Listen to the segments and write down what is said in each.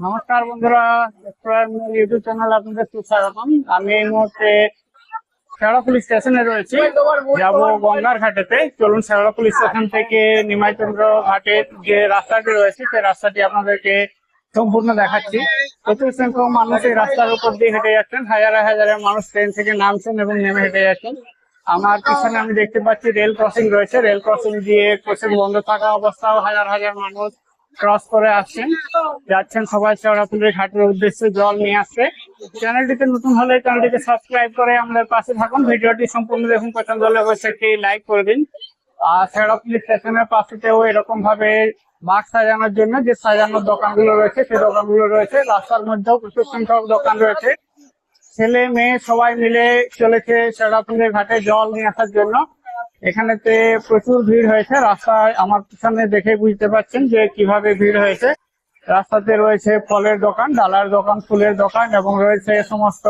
নমস্কার বন্ধুরা YouTube channel আপনাদের সুস্বাগতম। আমি এই মুহূর্তে শেওড়াফুলি স্টেশনে রয়েছি। যাব গঙ্গার ঘাটেতে। চলুন শেওড়াফুলি স্টেশন থেকে নিমাইচন্দ্র ঘাটের যে রাস্তাটি রয়েছে, সেই রাস্তাটি আপনাদেরকে সম্পূর্ণ দেখাচ্ছি। প্রচুর সংখ্যক মানুষ এই রাস্তার উপর দিয়ে হেঁটে যাচ্ছেন। হাজারে হাজারে মানুষ ট্রেন থেকে নামছেন এবং নেমে হেঁটে যাচ্ছেন। আমার পিছনে আমি দেখতে পাচ্ছি রেল ক্রসিং রয়েছে। রেল ক্রসিং দিয়ে ক্রসিং বন্ধ থাকা অবস্থাও হাজার হাজার মানুষ ক্রস করে আসছেন। যাচ্ছেন সবাই শেওড়াফুলির ঘাটের উদ্দেশ্যে জল নিয়ে আসছে চ্যানেলটিতে নতুন হলে চ্যানেলটিকে সাবস্ক্রাইব করে আমাদের পাশে থাকুন। ভিডিওটি সম্পূর্ণ দেখুন। পছন্দ হলে অবশ্যই একটি লাইক করে দিন। আর শেওড়াফুলি স্টেশনের পাশেতেও এরকম ভাবে বাঘ সাজানোর জন্য যে সাজানোর দোকানগুলো রয়েছে, সেই দোকানগুলো রয়েছে। রাস্তার মধ্যেও প্রচুর সংখ্যক দোকান রয়েছে। ছেলে, মেয়ে সবাই মিলে চলেছে শেওড়াফুলির ঘাটে জল নিয়ে আসার জন্য। এখানেতে প্রচুর ভিড় হয়েছে। রাস্তায় আমার পিছনে দেখে বুঝতে পারছেন যে কীভাবে ভিড় হয়েছে। রাস্তাতে রয়েছে ফলের দোকান, ডালার দোকান, ফুলের দোকান এবং রয়েছে সমস্ত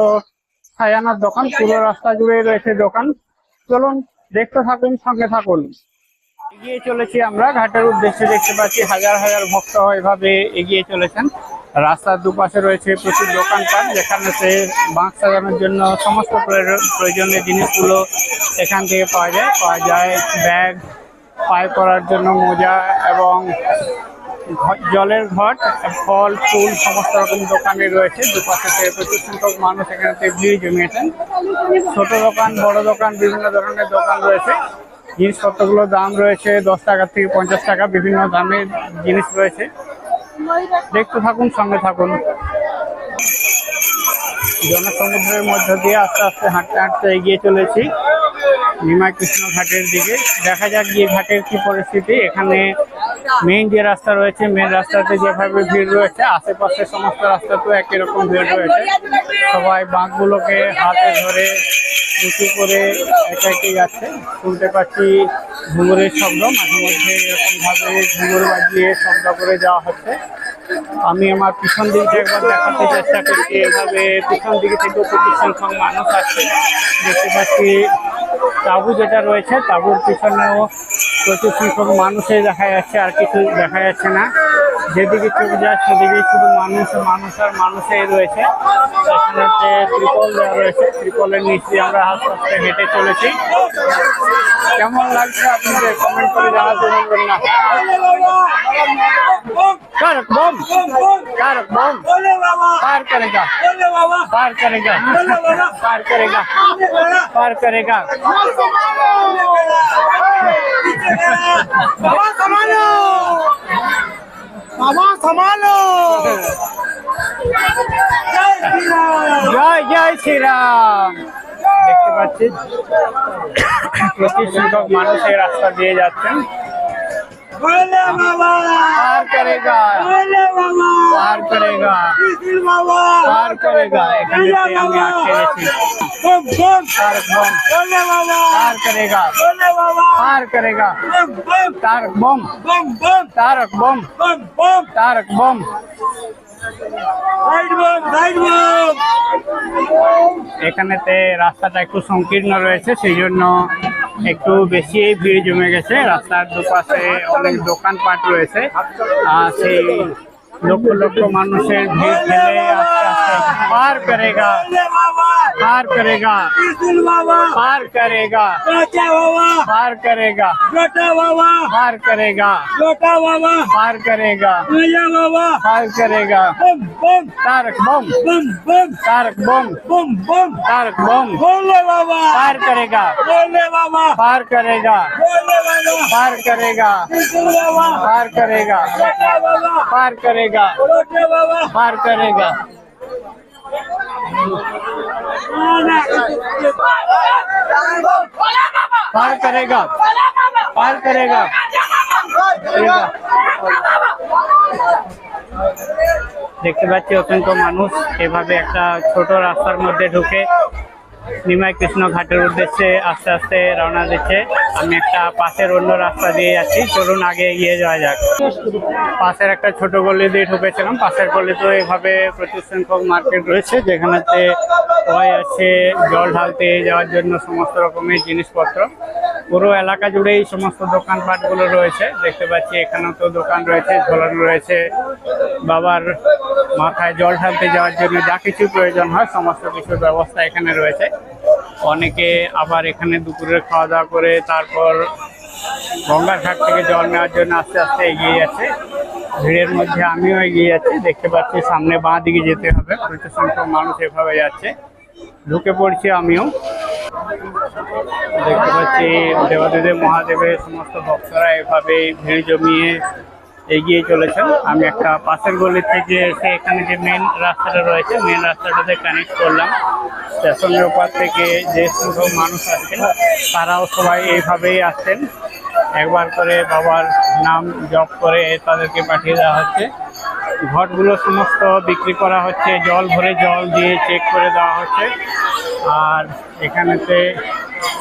সাজানোর দোকান। পুরো রাস্তা জুড়ে রয়েছে দোকান। চলুন, দেখতে থাকুন, সঙ্গে থাকুন। এগিয়ে চলেছি আমরা। ঘাটের উদ্দেশ্যে দেখতে পাচ্ছি হাজার হাজার ভক্ত এভাবে এগিয়ে চলেছেন। রাস্তার দুপাশে রয়েছে প্রচুর দোকানপাট, যেখানে সে বাঁক সাজানোর জন্য সমস্ত প্রয়োজন- প্রয়োজনীয় জিনিসগুলো এখান থেকে পাওয়া যায়। পাওয়া যায় ব্যাগ, পায়ে করার জন্য মোজা এবং জলের ঘট, ফল, ফুল, সমস্ত রকম দোকানে রয়েছে। দুপাশে থেকে প্রচুর সংখ্যক মানুষ এখানে ভিড় জমিয়েছেন। ছোট দোকান, বড় দোকান, বিভিন্ন ধরনের দোকান রয়েছে। জিনিসপত্রগুলোর দাম রয়েছে দশ টাকা থেকে পঞ্চাশ টাকা। বিভিন্ন দামের জিনিস রয়েছে। দেখতে থাকুন, সঙ্গে থাকুন। জনসমুদ্রের মধ্য দিয়ে আস্তে আস্তে হাঁটতে হাঁটতে এগিয়ে চলেছি। নিমা কৃষ্ণ ঘাটের দিকে। দেখা যাক গিয়ে ঘাটের কি পরিস্থিতি। এখানে মেইন যে রাস্তা রয়েছে মেন রাস্তাতে যেভাবে ভিড় রয়েছে, আশেপাশে সমস্ত রাস্তাতেও একই রকম ভিড় রয়েছে। সবাই বাঁকগুলোকে হাতে ধরে উঁচু করে একে একে যাচ্ছে। শুনতে পাচ্ছি ঘুঙুরের শব্দ, মাঝে মধ্যে এরকমভাবে ঘুঙুর বাজিয়ে শব্দ করে যাওয়া হচ্ছে। আমি আমার পিছন দিক দিকটা একবার দেখাতে চেষ্টা করছি। এভাবে পিছন দিকে থেকে প্রচুর সংখ্যক মানুষ আসছে। দেখতে পাচ্ছি তাঁবু যেটা রয়েছে তাঁবুর পিছনেও প্রচুর সংখ্যক মানুষই দেখা যাচ্ছে আর কিছু দেখা যাচ্ছে না যেদিকে চোখ যায় সেদিকে শুধু মানুষ মানুষ আর মানুষই রয়েছে এখানে ত্রিপল দেওয়া রয়েছে ত্রিপলের নিচ দিয়ে আমরা আস্তে আস্তে হেঁটে চলেছি কেমন লাগছে আপনাদের কমেন্ট করে জানাতে ভুলবেন না Tarak bom! Tarak bom! पार करेगा पार करेगा पार करेगा पार करेगा বাবা সামালো বাবা সামালো জয় জয় শ্রীরাম দেখতে পাচ্ছি। প্রচুর সংখ্যক মানুষ এই রাস্তা দিয়ে যাচ্ছেন। বলে বাবা পার করেগা বলে বাবা পার করেগা কৃষ্ণ বাবা পার করেগা এখানে আমি আটকে গেছি বম বম তারক বম বলে বাবা পার করেগা বলে বাবা পার করেগা এখানেতে রাস্তাটা একটু সংকীর্ণ রয়েছে সেই জন্য একটু বেশি ভিড় জমে গেছে। রাস্তার দুপাশে অনেক দোকানপাট রয়েছে। আর সেই লক্ষ লক্ষ মানুষের ভিড় ঠেলে আস্তে আস্তে পার করেগা पार करेगा पार करेगा पार करेगा पार करेगा पार करेगा पार करेगा तारक बम तारक बम बम बम तारक बम बोले बाबा पार करेगा बोले बाबा पार करेगा पार करेगा पार करेगा पार करेगा पार करेगा पार करेगा पार करेगा करेगा। দেখতে পাচ্ছি অসংখ্য মানুষ এভাবে একটা ছোট রাস্তার মধ্যে ঢুকে নিমাই কৃষ্ণ ঘাটের উদ্দেশ্যে আস্তে আস্তে রওনা দিচ্ছে আমি একটা পাশের অন্য রাস্তা দিয়ে যাচ্ছি, চলুন আগে এগিয়ে যাওয়া যাক। পাশের একটা ছোট গলি দিয়ে ঢুকেছিলাম, পাশের গলিতেও এভাবে প্রচুর সংখ্যক মার্কেট রয়েছে, যেখানেতে সবাই আছে, জল ঢালতে যাওয়ার জন্য সমস্ত রকমের জিনিসপত্র। পুরো এলাকা জুড়ে এই সমস্ত দোকানপাটগুলো রয়েছে, দেখতে পাচ্ছি এখানেও তো দোকান রয়েছে, ঝোলানো রয়েছে, বাবার মাথায় জল ঢালতে যাওয়ার জন্য যা কিছু প্রয়োজন হয়, সমস্ত কিছুর ব্যবস্থা এখানে রয়েছে। অনেকে আবার এখানে দুপুরে খাওয়া দাওয়া করে তারপর গঙ্গার ঘাট থেকে জল নেওয়ার জন্য আস্তে আস্তে এগিয়ে যাচ্ছে। ভিড়ের মধ্যে আমিও এগিয়ে যাচ্ছি, দেখতে পাচ্ছি সামনে বাঁ দিকে যেতে হবে। প্রচুর সংখ্যক মানুষ এভাবে যাচ্ছে। ঢুকে পড়ছি আমিও। দেখতে পাচ্ছি দেবাদেব মহাদেবের সমস্ত ভক্তরা এভাবে ভিড় জমিয়ে এগিয়ে চলেছেন। আমি একটা পাশের গলি থেকে এসে এখানে যে মেন রাস্তাটা রয়েছে মেন রাস্তাটাতে কানেক্ট করলাম। স্টেশনের ওপার থেকে যে সংখ্যক মানুষ আসছেন, তারাও সবাই এইভাবেই আসছেন। একবার করে বাবার নাম জপ করে তাদেরকে পাঠিয়ে দেওয়া হচ্ছে। ঘটগুলো সমস্ত বিক্রি করা হচ্ছে, জল ভরে জল দিয়ে চেক করে দেওয়া হচ্ছে। আর এখানেতে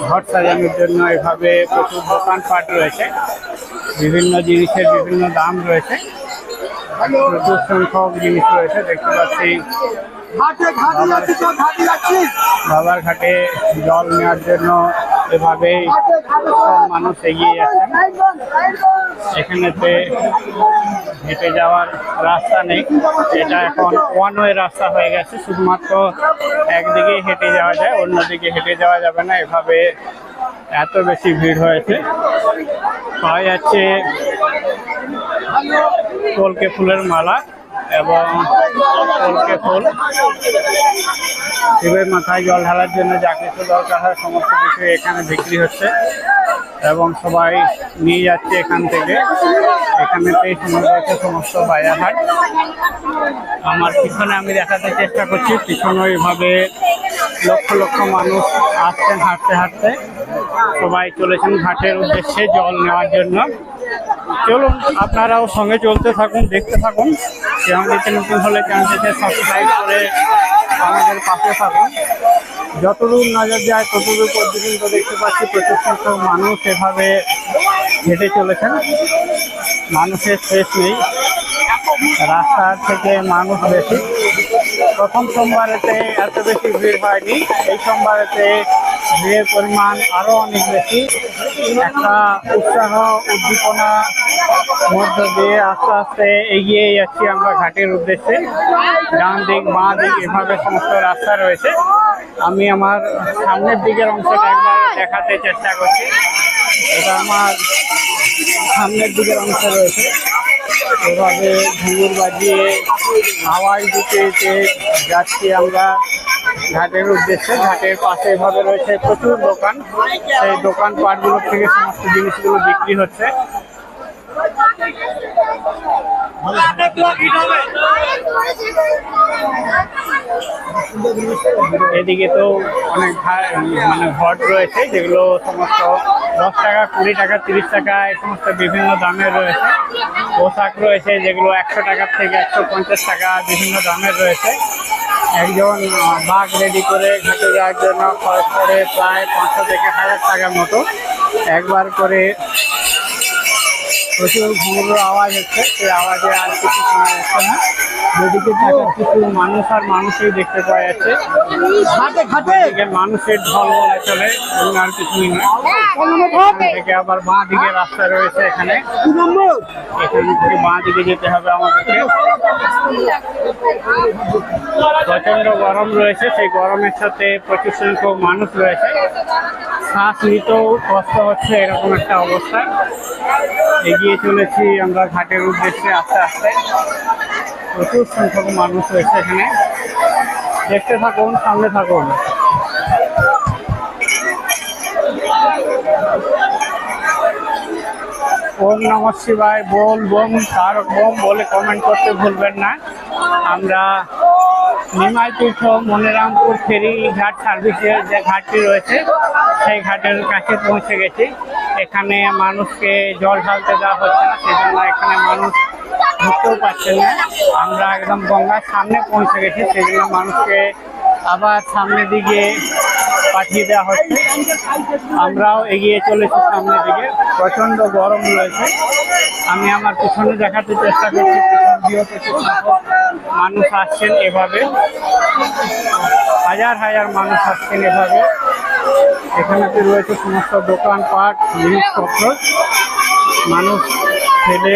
ঘট সাজানোর জন্য এভাবে প্রচুর দোকানপাট রয়েছে। বিভিন্ন জিনিসের বিভিন্ন দাম রয়েছে। প্রচুর সংখ্যক জিনিস রয়েছে দেখতে পাচ্ছি। বাবার ঘাটে জল নেওয়ার জন্য এভাবেই মানুষ এগিয়ে যাচ্ছেন এখানেতে হেঁটে যাওয়ার রাস্তা নেই। এটা এখন ওয়ান ওয়ে রাস্তা হয়ে গেছে। শুধুমাত্র একদিকেই হেঁটে যাওয়া যায়, অন্যদিকে হেঁটে যাওয়া যাবে না। এভাবে এত বেশি ভিড় হয়েছে। পাওয়া যাচ্ছে কলকে ফুলের মালা। এবং কলকে ফুল। শিবের মাথায় জল ঢালার জন্য যা কিছু দরকার হয়, সমস্ত কিছু এখানে বিক্রি হচ্ছে এবং সবাই নিয়ে যাচ্ছে এখান থেকে। এখানেতেই সময় রয়েছে সমস্ত বাজারহাট আমার পিছনে আমি দেখাতে চেষ্টা করছি, পিছনে এইভাবে লক্ষ লক্ষ মানুষ আসছেন, হাঁটতে হাঁটতে। সবাই চলেছেন ঘাটের উদ্দেশ্যে জল নেওয়ার জন্য। চলুন, আপনারাও সঙ্গে চলতে থাকুন, দেখতে থাকুন। চ্যানেলটিতে নতুন হলে চ্যানেলটিতে সাবস্ক্রাইব করে আমাদের পাশে থাকুন। যতদূর নজর যায়, ততদূর পর্যন্ত দেখতে পাচ্ছি প্রচুর সংখ্যক মানুষ এভাবে হেঁটে চলেছেন। মানুষের শেষ নেই। রাস্তার থেকে মানুষ বেশি। প্রথম সোমবারেতে এত বেশি ভিড় হয়নি। এই সোমবারেতে ভিড়ের পরিমাণ আরও অনেক বেশি। একটা উৎসাহ, উদ্দীপনা মধ্য দিয়ে আস্তে আস্তে এগিয়ে যাচ্ছি আমরা ঘাটের উদ্দেশ্যে। ডান দিক, বাঁ দিক এভাবে সমস্ত রাস্তা রয়েছে। আমি আমার সামনের দিকের অংশটা একবার দেখাতে চেষ্টা করছি। এটা আমার সামনের দিকের অংশ রয়েছে। এভাবে ঘুঙুর বাজিয়ে দিতে দিতে যাচ্ছি আমরা। ঘাটের উদ্দেশ্যে, ঘাটের পাশে এভাবে রয়েছে প্রচুর দোকান। সেই দোকান পাটগুলো থেকে সমস্ত জিনিসগুলো বিক্রি হচ্ছে। এদিকে তো অনেক মানে ঘট রয়েছে, যেগুলো সমস্ত দশ টাকা, কুড়ি টাকা, তিরিশ টাকা, এই সমস্ত বিভিন্ন দামের রয়েছে। পোশাক রয়েছে, যেগুলো একশো টাকার থেকে একশো পঞ্চাশ টাকা বিভিন্ন দামের রয়েছে। একজন বাঘ রেডি করে ঘাটে যাওয়ার জন্য খরচ করে প্রায় পাঁচশো থেকে হাজার টাকার মতো। একবার করে প্রচুর ঘুমুর আওয়াজ হচ্ছে, সেই আওয়াজে আর কিছু শোনা যাচ্ছে না। যেদিকে তাকার কিছু মানুষ আর মানুষই দেখতে পাওয়া যাচ্ছে। মানুষের ঢল বলা চলে এবং আর কিছুই না থেকে আবার বাঁ দিকে রাস্তা রয়েছে এখানে। এখান থেকে বাঁ দিকে যেতে হবে আমাদেরকে। প্রচণ্ড গরম রয়েছে সেই গরমের সাথে প্রচুর সংখ্যক মানুষ রয়েছে। শ্বাস নিতেও কষ্ট হচ্ছে এরকম একটা অবস্থা। এগিয়ে চলেছি আমরা ঘাটের উদ্দেশ্যে আস্তে আস্তে। প্রচুর সংখ্যক মানুষ রয়েছে এখানে। দেখতে থাকুন, সামনে থাকুন। ওম নম শিবায়, বোল, বোম, তার বোম বলে কমেন্ট করতে ভুলবেন না। আমরা নিমাই তীর্থ, মনিরামপুর, ফেরি ঘাট সার্ভিসের যে ঘাটটি রয়েছে, সেই ঘাটের কাছে পৌঁছে গেছি। এখানে মানুষকে জল ঢালতে দেওয়া হচ্ছে না সেই জন্য এখানে মানুষ ঢুকতেও পারছেন না। আমরা একদম গঙ্গার সামনে পৌঁছে গেছি জন্য মানুষকে আবার সামনের দিকে পাঠিয়ে দেওয়া হচ্ছে। আমরাও এগিয়ে চলেছি সামনের দিকে। প্রচণ্ড গরম রয়েছে। আমি আমার পিছনে দেখাতে চেষ্টা করছি মানুষ আসছেন এভাবে। হাজার হাজার মানুষ আসছেন এভাবে। এখানেতে রয়েছে সমস্ত দোকানপাট, জিনিসপত্র। মানুষ ছেলে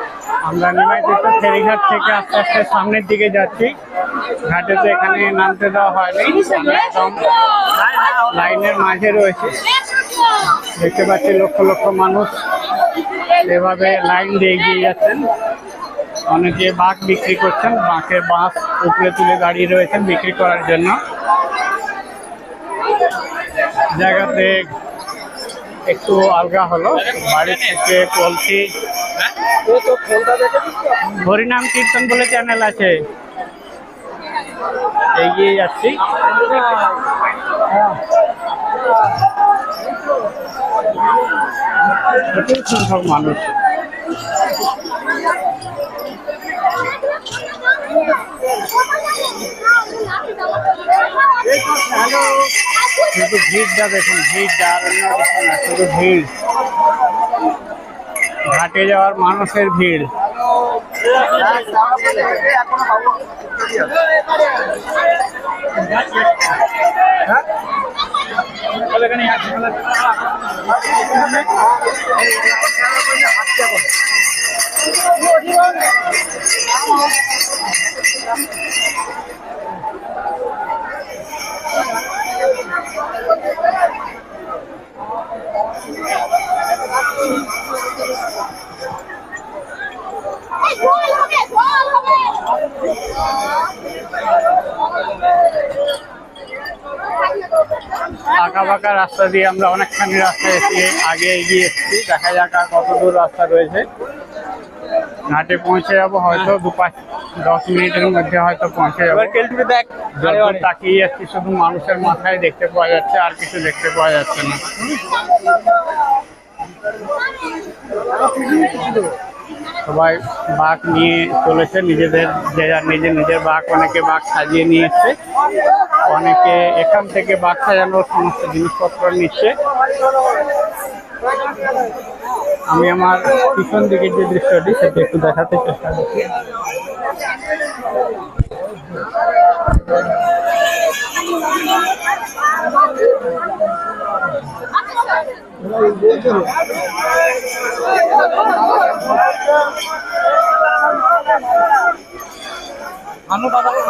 আমরা নিমাইতীর্থ ফেরিঘাট থেকে আস্তে আস্তে সামনের দিকে যাচ্ছি। ঘাটে তো এখানে নামতে দেওয়া হয়নি একদম লাইনের মাঝে রয়েছে। দেখতে পাচ্ছি লক্ষ লক্ষ মানুষ এভাবে লাইন দিয়ে এগিয়ে যাচ্ছেন। অনেকে বাঁক বিক্রি করছেন বাঁকের বাঁশ উপরে তুলে দাঁড়িয়ে রয়েছেন বিক্রি করার জন্য। জায়গাতে একটু আলগা হলো বাড়ি থেকে চলছি হরিনাম কীর্তন বলে চ্যানেল আছে এগিয়ে যাচ্ছি প্রচুর সংখ্যক মানুষ। শুধু ভিড়টা দেখুন, ভিড়টা আর অন্য শুধু ভিড়। ঘাটে যাওয়ার মানুষের ভিড়। বাঁকা রাস্তা দিয়ে আমরা অনেকখানি রাস্তা এসে আগে এগিয়ে এসেছি। দেখা যাক আর কত দূর রাস্তা রয়েছে। ঘাটে পৌঁছে যাব হয়তো দু পাঁচ দশ মিনিটের মধ্যে হয়তো পৌঁছে যাব। যখন তাকিয়ে যাচ্ছি শুধু মানুষের মাথায় দেখতে পাওয়া যাচ্ছে আর কিছু দেখতে পাওয়া যাচ্ছে না। সবাই বাঘ নিয়ে চলেছে, নিজেদের যে যার নিজের নিজের বাঘ, অনেকে বাঘ সাজিয়ে নিয়ে অনেকে এখান থেকে বাঘ সাজানোর সমস্ত জিনিসপত্র নিচ্ছে। আমি আমার পিছন দিকে যে দৃশ্যটি, সেটা একটু দেখাতে চেষ্টা করছি। আনু বাবাকে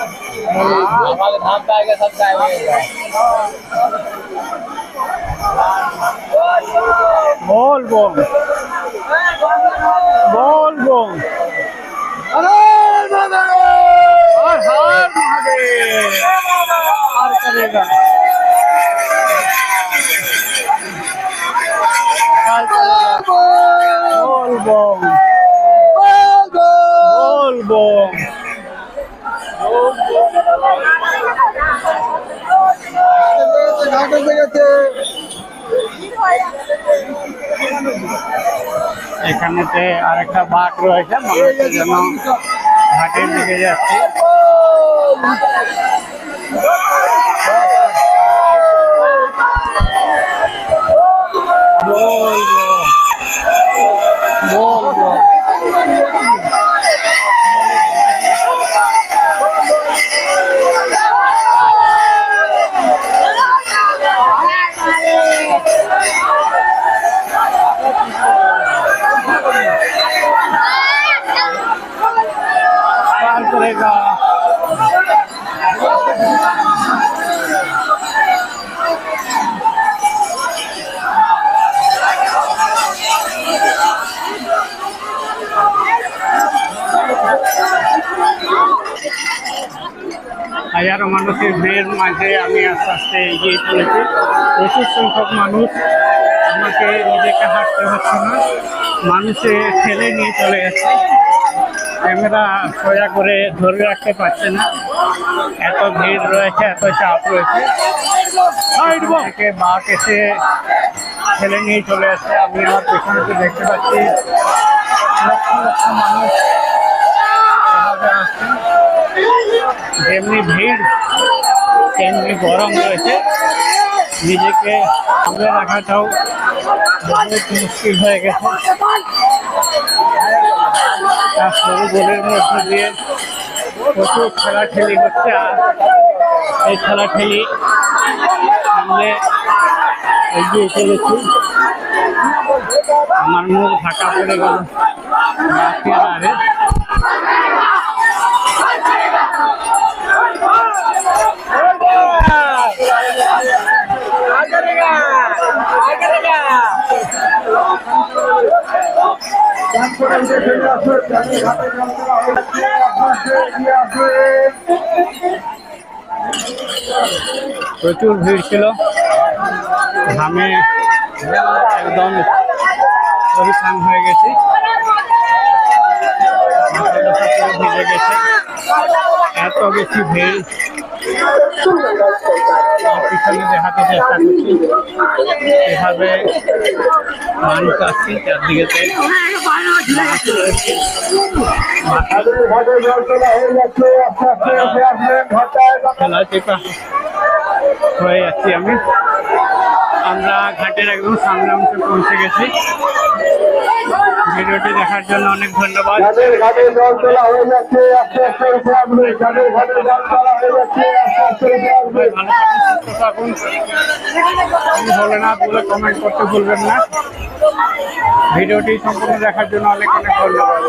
हमारे धाम पे आएगा सब जाएगा बोल बोल बोल बोल अरे हर हर महादेव हर करेगा বলব বলব এখানেতে আরেকটা বাঘ রয়েছে মানুষের জন্য ঘাটের দিকে যাচ্ছে। जाएगा হাজারো মানুষের ভিড় মাঝে আমি আস্তে আস্তে এগিয়ে চলেছি। প্রচুর সংখ্যক মানুষ আমাকে নিজেকে হাঁটতে হচ্ছে না। মানুষে ঠেলে নিয়ে চলে যাচ্ছে ক্যামেরা সোজা করে ধরে রাখতে পারছে না। এত ভিড় রয়েছে এত চাপ রয়েছে। থেকে বাঘ এসে ঠেলে নিয়ে চলে আসছে আমি আমার পেছনেতে দেখতে পাচ্ছি লক্ষ লক্ষ মানুষ আসছে। যেমনি ভিড় তেমনি গরম রয়েছে। নিজেকে তুলে রাখাটাও বহুত মুশকিল হয়ে গেছে। সরু গোলের মধ্যে দিয়ে প্রচুর খেলা খেলাঠেলি হচ্ছে এই খেলাঠেলি সামনে এগিয়ে চলেছি আমার মুখ ঢাকা পড়ে গেল। আরে প্রচুর ভিড় ছিল। ঘামে একদম পরিশ্রাম হয়ে গেছি। গেছে এত বেশি ভিড়। পিছনে দেখাতে চেষ্টা করছি এভাবে মানুষ আসছে, চারদিকে খেলা চেপা হয়ে যাচ্ছি আমি আমরা ঘাটের একদম সামনে অংশে পৌঁছে গেছি। ভিডিওটি দেখার জন্য অনেক ধন্যবাদ। ভোলেনাথ বলে কমেন্ট করতে ভুলবেন না। ভিডিওটি সম্পূর্ণ দেখার জন্য অনেক অনেক ধন্যবাদ।